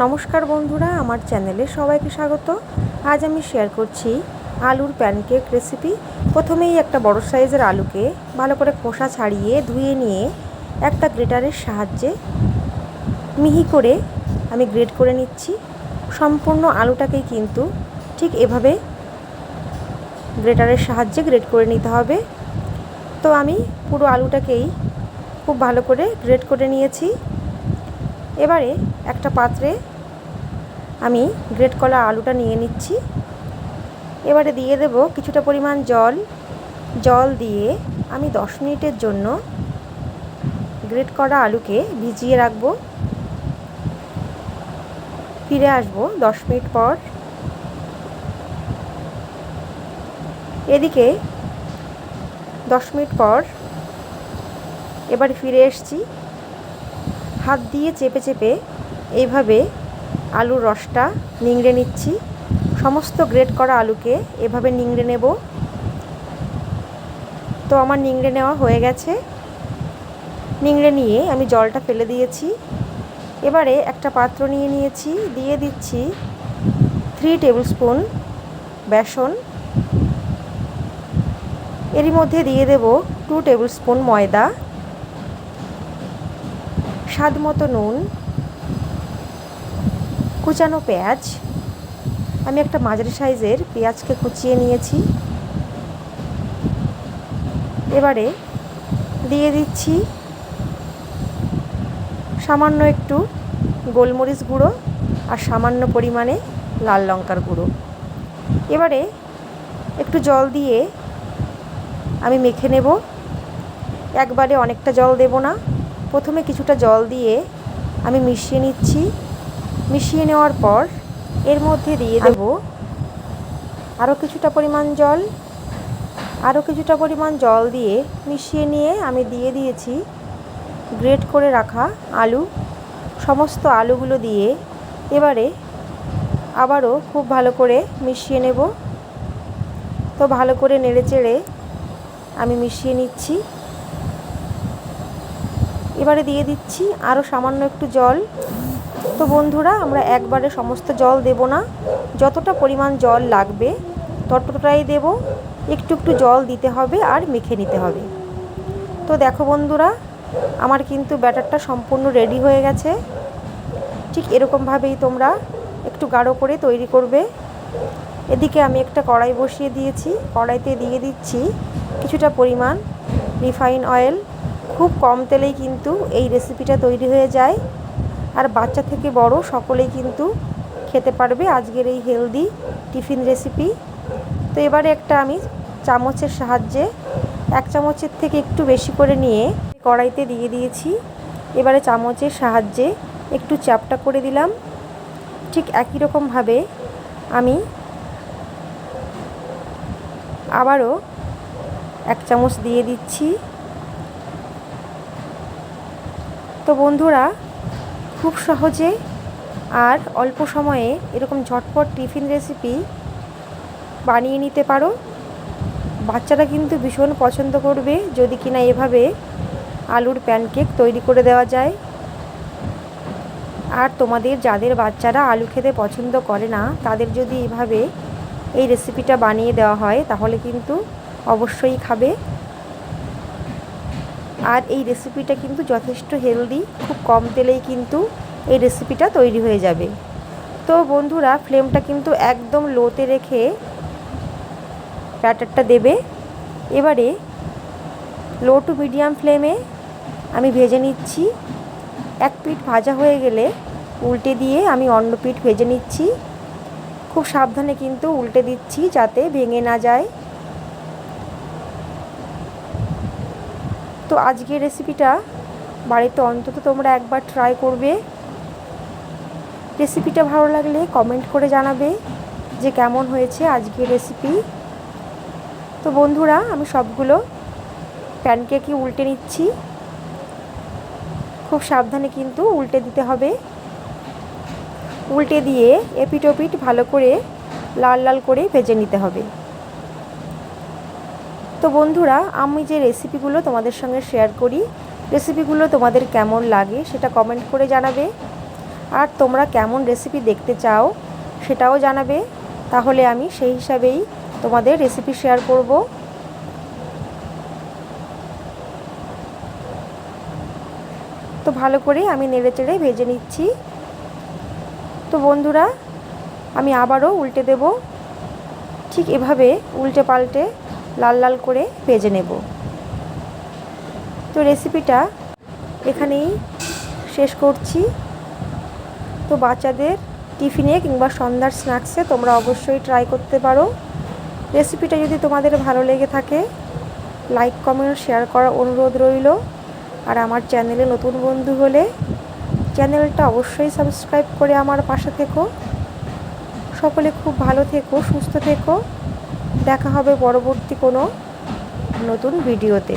নমস্কার বন্ধুরা, আমার চ্যানেলে সবাইকে স্বাগত। আজ আমি শেয়ার করছি আলুর প্যানকেক রেসিপি প্রথমেই একটা বড় সাইজের আলুকে ভালো করে খোসা ছাড়িয়ে ধুয়ে নিয়ে একটা গ্রেটারের সাহায্যে মিহি করে আমি গ্রেট করে নিচ্ছি। সম্পূর্ণ আলুটাকেই কিন্তু ঠিক এভাবে গ্রেটারের সাহায্যে গ্রেট করে নিতে হবে। তো আমি পুরো আলুটাকেই খুব ভালো করে গ্রেট করে নিয়েছি। এবারে একটা পাত্রে আমি গ্রেট করা আলুটা নিয়ে নিচ্ছি। এবারে দিয়ে দেব কিছুটা পরিমাণ জল। জল দিয়ে আমি দশ মিনিটের জন্য গ্রেট করা আলুকে ভিজিয়ে রাখব। ফিরে আসব দশ মিনিট পর। এদিকে দশ মিনিট পর এবারে ফিরে এসছি। হাত দিয়ে চেপে চেপে এইভাবে আলুর রসটা নিংড়ে নিচ্ছি। সমস্ত গ্রেট করা আলুকে এভাবে নিংড়ে নেব। তো আমার নিংড়ে নেওয়া হয়ে গেছে। নিংড়ে নিয়ে আমি জলটা ফেলে দিয়েছি। এবারে একটা পাত্র নিয়ে নিয়েছি। দিয়ে দিচ্ছি থ্রি টেবিল স্পুন বেসন। এরই মধ্যে দিয়ে দেব টু টেবিল স্পুন ময়দা। স্বাদ মতো নুন। কুচানো পেঁয়াজ। আমি একটা মাঝারি সাইজের পেঁয়াজকে কুচিয়ে নিয়েছি। এবারে দিয়ে দিচ্ছি সামান্য একটু গোলমরিচ গুঁড়ো আর সামান্য পরিমাণে লাল লঙ্কার গুঁড়ো। এবারে একটু জল দিয়ে আমি মেখে নেব। একবারে অনেকটা জল দেব না। প্রথমে কিছুটা জল দিয়ে আমি মিশিয়ে নিচ্ছি। মিশিয়ে নেওয়ার পর এর মধ্যে দিয়ে দেব আরও কিছুটা পরিমাণ জল। আরও কিছুটা পরিমাণ জল দিয়ে মিশিয়ে নিয়ে আমি দিয়ে দিয়েছি গ্রেট করে রাখা আলু। সমস্ত আলুগুলো দিয়ে এবারে আবারও খুব ভালো করে মিশিয়ে নেব। তো ভালো করে নেড়ে চেড়ে আমি মিশিয়ে নিচ্ছি। এবারে দিয়ে দিচ্ছি আরও সামান্য একটু জল। তো বন্ধুরা, আমরা একবারে সমস্ত জল দেব না। যতটা পরিমাণ জল লাগবে, ততটাই দেব। একটু একটু জল দিতে হবে আর মেখে নিতে হবে। তো দেখো বন্ধুরা, আমার কিন্তু ব্যাটারটা সম্পূর্ণ রেডি হয়ে গেছে। ঠিক এরকমভাবেই তোমরা একটু গাঢ় করে তৈরি করবে। এদিকে আমি একটা কড়াই বসিয়ে দিয়েছি। কড়াইতে দিয়ে দিচ্ছি কিছুটা পরিমাণ রিফাইন অয়েল। খুব কম তেলেই কিন্তু এই রেসিপিটা তৈরি হয়ে যায়। আর বাচ্চা থেকে বড় সকলেই কিন্তু খেতে পারবে আজকের এই হেলদি টিফিন রেসিপি তো এবারে একটা আমি চামচের সাহায্যে এক চামচের থেকে একটু বেশি করে নিয়ে কড়াইতে দিয়ে দিয়েছি। এবারে চামচের সাহায্যে একটু চ্যাপটা করে দিলাম। ঠিক একই রকমভাবে আমি আবারও এক চামচ দিয়ে দিচ্ছি। তো বন্ধুরা খুব সহজে আর অল্প সময়ে এরকম ঝটপট টিফিন রেসিপি বানিয়ে নিতে পারো। বাচ্চারা কিন্তু ভীষণ পছন্দ করবে যদি কিনা এভাবে আলুর প্যানকেক তৈরি করে দেওয়া যায়। আর তোমাদের যাদের বাচ্চারা আলু খেতে পছন্দ করে না, তাদের যদি এভাবে এই রেসিপিটা বানিয়ে দেওয়া হয়, তাহলে কিন্তু অবশ্যই খাবে। আর এই রেসিপিটা কিন্তু যথেষ্ট হেলদি খুব কম তেলেই কিন্তু এই রেসিপিটা তৈরি হয়ে যাবে। তো বন্ধুরা ফ্লেমটা কিন্তু একদম লোতে রেখে ব্যাটারটা দেবে। এবারে লো টু মিডিয়াম ফ্লেমে আমি ভেজে নিচ্ছি। এক পিঠ ভাজা হয়ে গেলে উল্টে দিয়ে আমি অন্য পিঠ ভেজে নিচ্ছি। খুব সাবধানে কিন্তু উল্টে দিচ্ছি যাতে ভেঙে না যায়। তো আজকের রেসিপিটা বাড়িতে অন্তত তোমরা একবার ট্রাই করবে। রেসিপিটা ভালো লাগলে কমেন্ট করে জানাবে যে কেমন হয়েছে আজকের রেসিপি তো বন্ধুরা, আমি সবগুলো প্যানকেকই উল্টে নিচ্ছি। খুব সাবধানে কিন্তু উল্টে দিতে হবে। উল্টে দিয়ে এপিট ওপিট ভালো করে লাল লাল করে ভেজে নিতে হবে। তো বন্ধুরা, আমি যে রেসিপিগুলো তোমাদের সঙ্গে শেয়ার করি রেসিপিগুলো তোমাদের কেমন লাগে সেটা কমেন্ট করে জানাবে। আর তোমরা কেমন রেসিপি দেখতে চাও সেটাও জানাবে। তাহলে আমি সেই হিসাবেই তোমাদের রেসিপি শেয়ার করব। তো ভালো করে আমি নেড়ে চেড়ে ভেজে নিচ্ছি। তো বন্ধুরা, আমি আবারও উল্টে দেব। ঠিক এভাবে উল্টে পাল্টে লাল লাল করে ভেজে নেব। তো রেসিপিটা এখানেই শেষ করছি। তো বাচ্চাদের টিফিনে কিংবা সন্ধ্যার স্ন্যাক্সে তোমরা অবশ্যই ট্রাই করতে পারো। রেসিপিটা যদি তোমাদের ভালো লেগে থাকে লাইক কমেন্ট শেয়ার করার অনুরোধ রইল। আর আমার চ্যানেলে নতুন বন্ধু হলে চ্যানেলটা অবশ্যই সাবস্ক্রাইব করে আমার পাশে থেকো। সকলে খুব ভালো থেকো, সুস্থ থেকো। দেখা হবে পরবর্তী কোনো নতুন ভিডিওতে।